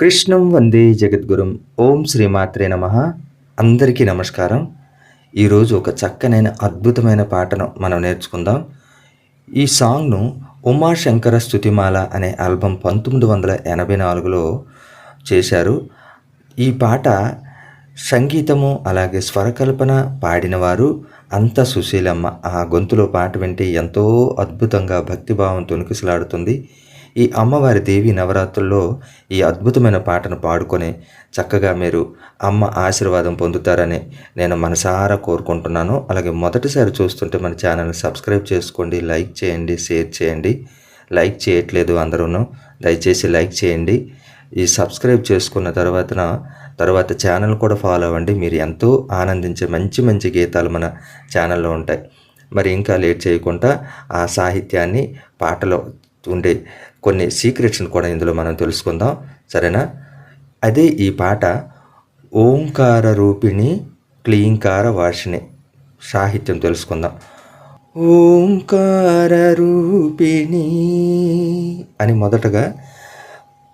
కృష్ణం వందే జగద్గురుం. ఓం శ్రీమాత్రే నమ. అందరికీ నమస్కారం. ఈరోజు ఒక చక్కనైన అద్భుతమైన పాటను మనం నేర్చుకుందాం. ఈ సాంగ్ను ఉమాశంకర స్తుతిమాల అనే ఆల్బం పంతొమ్మిది వందల ఎనభై నాలుగులో చేశారు. ఈ పాట సంగీతము అలాగే స్వరకల్పన పాడినవారు అంత సుశీలమ్మ. ఆ గొంతులో పాట వింటే ఎంతో అద్భుతంగా భక్తిభావం తొనికిసలాడుతుంది ఈ అమ్మవారి దేవి నవరాత్రుల్లో ఈ అద్భుతమైన పాటను పాడుకొని చక్కగా మీరు అమ్మ ఆశీర్వాదం పొందుతారని నేను మనసారా కోరుకుంటున్నాను. అలాగే మొదటిసారి చూస్తుంటే మన ఛానల్ని సబ్స్క్రైబ్ చేసుకోండి లైక్ చేయండి షేర్ చేయండి. లైక్ చేయట్లేదు అందరూను. దయచేసి లైక్ చేయండి. ఈ సబ్స్క్రైబ్ చేసుకున్న తర్వాత తర్వాత ఛానల్ కూడా ఫాలో అవ్వండి. మీరు ఎంతో ఆనందించే మంచి మంచి గీతాలు మన ఛానల్లో ఉంటాయి. మరి ఇంకా లేట్ చేయకుండా ఆ సాహిత్యాన్ని పాటలో ఉండే కొన్ని సీక్రెట్స్ని కూడా ఇందులో మనం తెలుసుకుందాం. సరేనా? అదే ఈ పాట ఓంకార రూపిణి క్లీంకార వాషిణి సాహిత్యం తెలుసుకుందాం. ఓంకార రూపిణి అని మొదటగా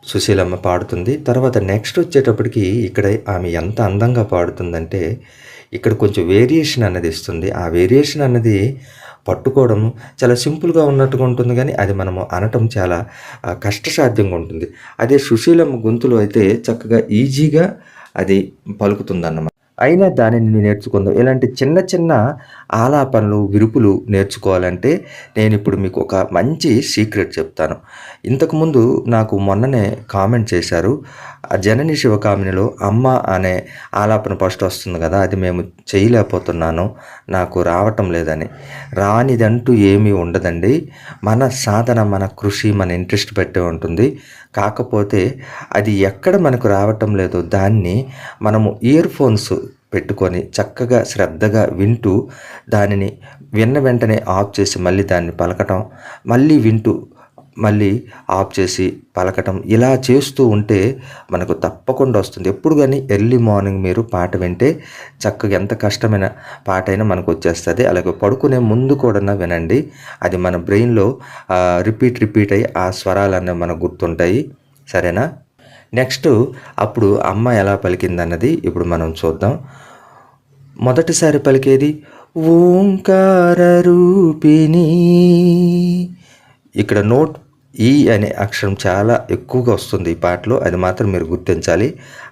సుశీలమ్మ పాడుతుంది. తర్వాత నెక్స్ట్ వచ్చేటప్పటికి ఇక్కడ ఆమె ఎంత అందంగా పాడుతుందంటే ఇక్కడ కొంచెం వేరియేషన్ అన్నది ఇస్తుంది. ఆ వేరియేషన్ అన్నది పట్టుకోవడం చాలా సింపుల్గా ఉన్నట్టుగా ఉంటుంది కానీ అది మనము అనటం చాలా కష్టసాధ్యంగా ఉంటుంది. అదే సుశీలమ్మ గొంతులో అయితే చక్కగా ఈజీగా అది పలుకుతుందన్నమాట. అయినా దానిని నేర్చుకుందాం ఇలాంటి చిన్న చిన్న ఆలాపనలు విరుపులు నేర్చుకోవాలంటే నేను ఇప్పుడు మీకు ఒక మంచి సీక్రెట్ చెప్తాను. ఇంతకుముందు నాకు మొన్ననే కామెంట్ చేశారు జనని శివకామినిలో అమ్మ అనే ఆలాపన ఫస్ట్ వస్తుంది కదా అది మేము చేయలేకపోతున్నాను నాకు రావటం లేదని. రానిదంటూ ఏమీ ఉండదండి. మన సాధన మన కృషి మన ఇంట్రెస్ట్ పెట్టే ఉంటుంది. కాకపోతే అది ఎక్కడ మనకు రావటం లేదో దాన్ని మనము ఇయర్ ఫోన్స్ పెట్టుకొని చక్కగా శ్రద్ధగా వింటూ దానిని విన్న వెంటనే ఆఫ్ చేసి మళ్ళీ దాన్ని పలకటం మళ్ళీ వింటూ మళ్ళీ ఆఫ్ చేసి పలకటం ఇలా చేస్తూ ఉంటే మనకు తప్పకుండా వస్తుంది. ఎప్పుడు కానీ ఎర్లీ మార్నింగ్ మీరు పాట వింటే చక్కగా ఎంత కష్టమైన పాట అయినా మనకు వచ్చేస్తుంది. అలాగే పడుకునే ముందు కూడా వినండి. అది మన బ్రెయిన్లో రిపీట్ రిపీట్ అయ్యి ఆ స్వరాలన్నీ మనకు గుర్తుంటాయి. సరేనా? నెక్స్ట్ అప్పుడు అమ్మ ఎలా పలికిందన్నది ఇప్పుడు మనం చూద్దాం. మొదటిసారి పలికేది ఓంకార రూపిణి. ఇక్కడ నోట్ ఈ అనే అక్షరం చాలా ఎక్కువగా వస్తుంది ఈ పాటలో అది మాత్రం మీరు గుర్తించాలి.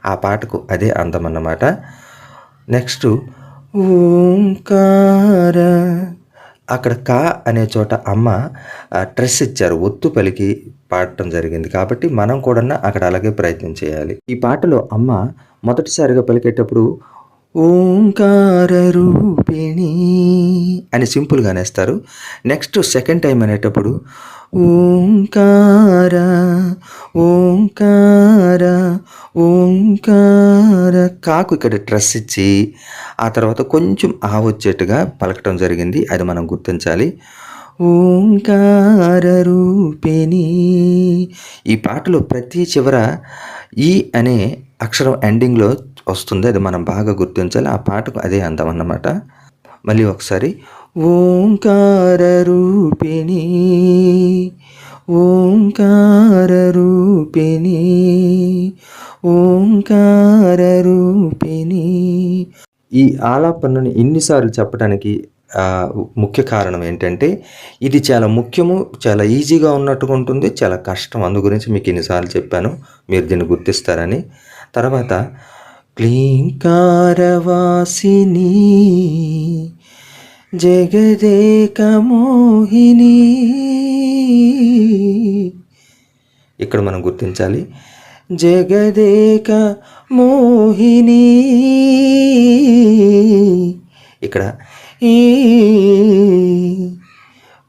ఆ పాటకు అదే అందం అన్నమాట. నెక్స్ట్ ఓంకార అక్కడ కా అనే చోట అమ్మ ట్రెస్ ఇచ్చారు. ఒత్తు పలికి పాడటం జరిగింది కాబట్టి మనం కూడా అక్కడ అలాగే ప్రయత్నం చేయాలి. ఈ పాటలో అమ్మ మొదటిసారిగా పలికేటప్పుడు ఓంకార రూపిణి అని సింపుల్గా నేస్తారు నెక్స్ట్ సెకండ్ టైం అనేటప్పుడు ఓంకార ఓంకార ఓంకార కాకు ఇక్కడ డ్రెస్ ఇచ్చి ఆ తర్వాత కొంచెం ఆ వచ్చేట్టుగా పలకటం జరిగింది. అది మనం గుర్తించాలి. ఓంకార రూపిణి. ఈ పాటలో ప్రతి చివర ఈ అనే అక్షరం ఎండింగ్లో వస్తుంది అది మనం బాగా గుర్తించాలి. ఆ పాటకు అదే అందం అన్నమాట. మళ్ళీ ఒకసారి ఓంకార రూపిణి ఓంకార రూపిణి ఓంకార రూపిణి. ఈ ఆలాపనను ఎన్నిసార్లు చెప్పడానికి ముఖ్య కారణం ఏంటంటే ఇది చాలా ముఖ్యము చాలా ఈజీగా ఉన్నట్టుగా ఉంటుంది చాలా కష్టం. అందు గురించి మీకు ఎన్నిసార్లు చెప్పాను మీరు దీన్ని గుర్తిస్తారని. తర్వాత క్లీంకారవాసిని జగదేక మోహిని ఇక్కడ మనం గుర్తించాలి. జగదేక మోహిని ఇక్కడ ఈ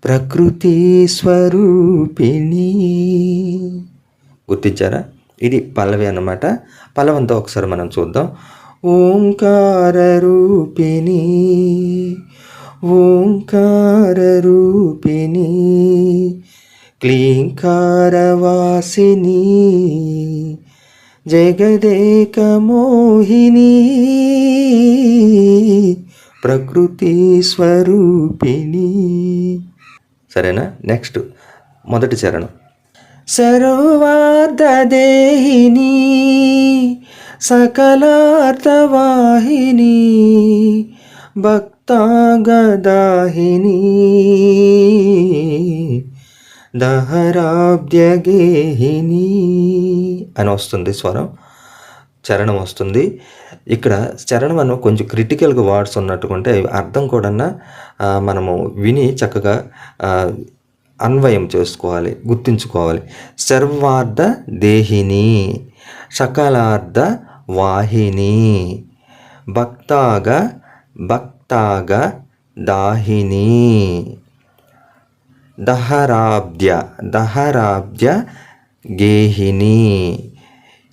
ప్రకృతి స్వరూపిణి గుర్తించారా? ఇది పల్లవి అన్నమాట. పల్లవంతో ఒకసారి మనం చూద్దాం. ఓంకార రూపిణి ఓంకార రూపిణి క్లీంకారవాసిని జగదేక మోహిని ప్రకృతి స్వరూపిణి. సరేనా? నెక్స్ట్ మొదటి చరణం. సర్వార్ధదేహిని సకలార్థవాహిని భక్తాగదాహిని. దహరాబ్ద్యగేహిని అని వస్తుంది స్వరం చరణం వస్తుంది. ఇక్కడ చరణం అన్న కొంచెం క్రిటికల్గా వర్డ్స్ ఉన్నట్టుకుంటే అర్థం కూడా మనము విని చక్కగా అన్వయం చేసుకోవాలి గుర్తుంచుకోవాలి. సర్వార్థ దేహిని సకలార్థ వాహిని భక్తాగ భక్తాగ దాహిని. దహరాబ్ద్య దహరాబ్ద్య గేహిని.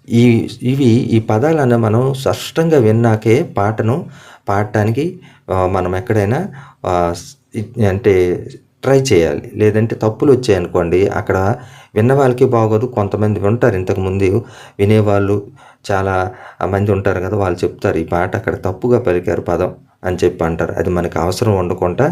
ఈ ఇవి ఈ పదాలను మనం స్పష్టంగా విన్నాకే పాటను పాడటానికి మనం ఎక్కడైనా అంటే ట్రై చేయాలి. లేదంటే తప్పులు వచ్చాయనుకోండి అక్కడ విన్న వాళ్ళకి బాగోదు. కొంతమంది ఉంటారు ఇంతకుముందు వినేవాళ్ళు చాలా మంది ఉంటారు కదా వాళ్ళు చెప్తారు ఈ పాట అక్కడ తప్పుగా పలికారు పదం అని చెప్పి అంటారు. అది మనకి అవసరం ఉండకుండా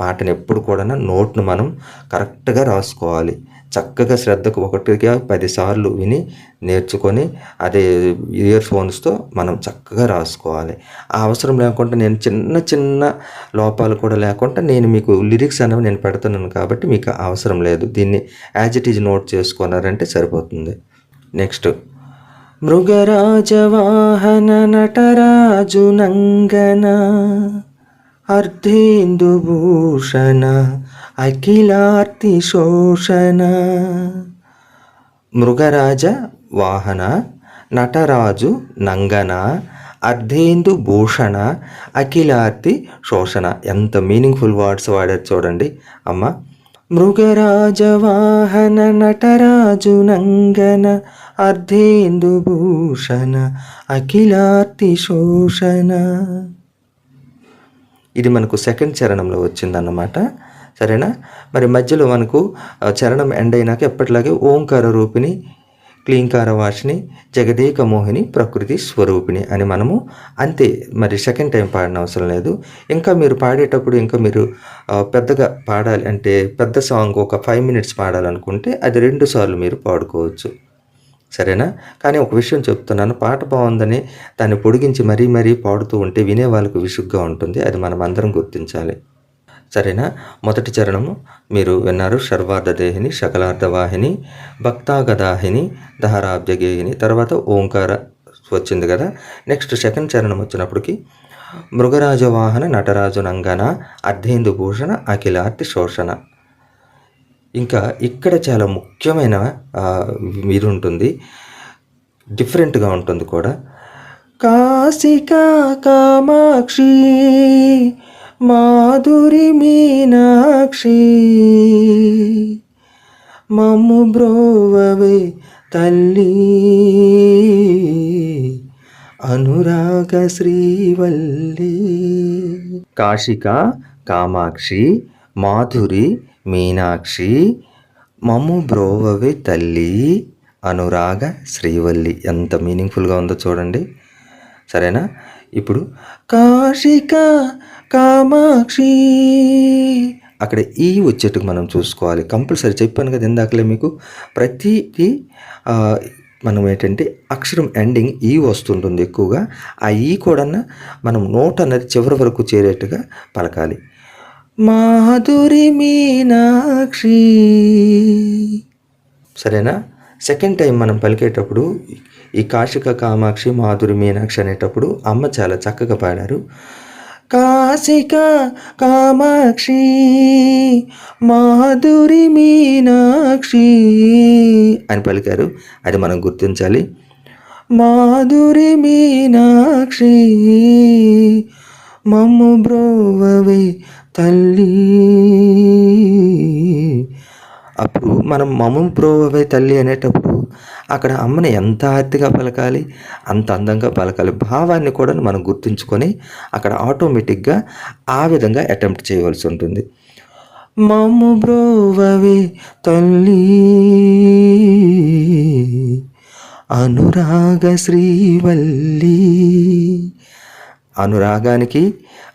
పాటను ఎప్పుడు కూడా నోట్ను మనం కరెక్ట్గా రాసుకోవాలి. చక్కగా శ్రద్ధకు ఒకటిగా పదిసార్లు విని నేర్చుకొని అదే ఇయర్ ఫోన్స్తో మనం చక్కగా రాసుకోవాలి. ఆ అవసరం లేకుండా నేను చిన్న చిన్న లోపాలు కూడా లేకుండా నేను మీకు లిరిక్స్ అనేవి నేను పెడుతున్నాను కాబట్టి మీకు అవసరం లేదు. దీన్ని యాజ్ ఇట్ ఈజ్ నోట్ చేసుకున్నారంటే సరిపోతుంది. నెక్స్ట్. మృగరాజవాహన నటరాజు నంగన అర్ధేందుభూషణ అఖిలార్తి శోషణ. మృగరాజ వాహన నటరాజు నంగన అర్ధేందు భూషణ అఖిలార్తి శోషణ. ఎంత మీనింగ్ఫుల్ వర్డ్స్ వాడారు చూడండి. అమ్మ మృగరాజ వాహన నటరాజు నంగన అర్ధేందు భూషణ అఖిలార్తి శోషణ. ఇది మనకు సెకండ్ చరణంలో వచ్చిందన్నమాట. సరేనా? మరి మధ్యలో మనకు చరణం ఎండ్ అయినాక ఎప్పటిలాగే ఓంకార రూపిణి క్లీంకార వాసిని జగదేక మోహిని ప్రకృతి స్వరూపిణి అని మనము అంతే. మరి సెకండ్ టైం పాడిన అవసరం లేదు. ఇంకా మీరు పాడేటప్పుడు ఇంకా మీరు పెద్దగా పాడాలి అంటే పెద్ద సాంగ్ ఒక ఫైవ్ మినిట్స్ పాడాలనుకుంటే అది రెండు సార్లు మీరు పాడుకోవచ్చు. సరేనా? కానీ ఒక విషయం చెప్తున్నాను. పాట బాగుందని దాన్ని పొడిగించి మరీ మరీ పాడుతూ ఉంటే వినే వాళ్ళకు విసుగ్గా ఉంటుంది. అది మనం అందరం గుర్తించాలి. సరేనా? మొదటి చరణము. మీరు విన్నారు సర్వార్ధదేహిని సకలార్ధవాహిని భక్తాగదాహిని దహరాబ్జగేహిని తర్వాత ఓంకార వచ్చింది కదా? నెక్స్ట్ సెకండ్ చరణం వచ్చినప్పటికి మృగరాజవాహన నటరాజు నంగన అర్ధేందు భూషణ అఖిలార్తి శోషణ. ఇంకా ఇక్కడ చాలా ముఖ్యమైన ఇది ఉంటుంది డిఫరెంట్గా ఉంటుంది కూడా. కాశికా కామాక్షి మాధురి మీనాక్షి మమ్ము బ్రోవవే తల్లి. అనురాగ శ్రీవల్లి. కాశిక కామాక్షి మాధురి మీనాక్షి మమ్ము బ్రోవవే తల్లి. అనురాగ శ్రీవల్లి. ఎంత మీనింగ్ఫుల్గా ఉందో చూడండి. సరేనా? ఇప్పుడు కాశిక కామాక్షి. అక్కడ ఈ వచ్చేట్టుకు మనం చూసుకోవాలి. కంపల్సరీ చెప్పాను కదా ఇందాకలే మీకు. ప్రతిదీ మనం ఏంటంటే అక్షరం ఎండింగ్ ఈ వస్తుంటుంది ఎక్కువగా. ఆ ఈ కూడా మనం నోట్ అనేది చివరి వరకు చేరేట్టుగా పలకాలి. మాధురి మీనాక్షి. సరేనా? సెకండ్ టైం మనం పలికేటప్పుడు ఈ కాశిక కామాక్షి మాధురి మీనాక్షి అనేటప్పుడు అమ్మ చాలా చక్కగా పాడారు. కాశిక కామాక్షి మాధురి మీనాక్షి అని పలికారు. అది మనం గుర్తించాలి. మాధురి మీనాక్షి మమ్ము బ్రోవవే తల్లి. అప్పుడు మనం మమ్ము బ్రోవవే తల్లి అనేటప్పుడు అక్కడ అమ్మని ఎంత ఆర్తిగా పలకాలి అంత అందంగా పలకాలి భావాన్ని కూడా మనం గుర్తుంచుకొని అక్కడ ఆటోమేటిక్గా ఆ విధంగా అటెంప్ట్ చేయవలసి ఉంటుంది. మమ్ము బ్రోవవే తల్లి అనురాగ శ్రీవల్లి అనురాగానికి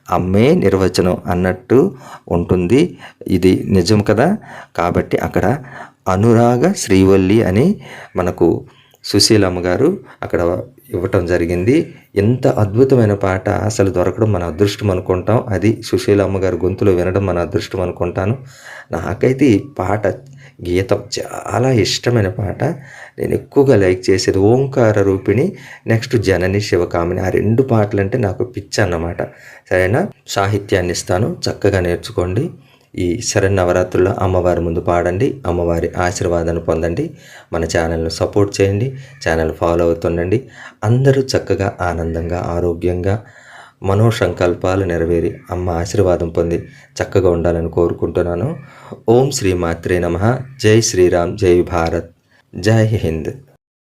అమ్మే నిర్వచనం అన్నట్టు ఉంటుంది. ఇది నిజం కదా? కాబట్టి అక్కడ అనురాగ శ్రీవల్లి అని మనకు సుశీలమ్మ గారు అక్కడ ఇవ్వటం జరిగింది. ఎంత అద్భుతమైన పాట అసలు దొరకడం మన అదృష్టం అనుకుంటాం. అది సుశీలమ్మ గారి గొంతులో వినడం మన అదృష్టం అనుకుంటాను. నాకైతే ఈ పాట గీతం చాలా ఇష్టమైన పాట. నేను ఎక్కువగా లైక్ చేసేది ఓంకార రూపిణి నెక్స్ట్ జనని శివకామిని. ఆ రెండు పాటలు అంటే నాకు పిచ్చి అన్నమాట. సరేనా? సాహిత్యాన్ని ఇస్తాను. చక్కగా నేర్చుకోండి. ఈ శరన్నవరాత్రుల్లో అమ్మవారి ముందు పాడండి. అమ్మవారి ఆశీర్వాదాన్ని పొందండి. మన ఛానల్ను సపోర్ట్ చేయండి. ఛానల్ ఫాలో అవుతుండండి. అందరూ చక్కగా ఆనందంగా ఆరోగ్యంగా మనోసంకల్పాలు నెరవేరి అమ్మ ఆశీర్వాదం పొంది చక్కగా ఉండాలని కోరుకుంటున్నాను. ఓం శ్రీ మాత్రే నమ. జై శ్రీరామ్. జై భారత్. జై హింద్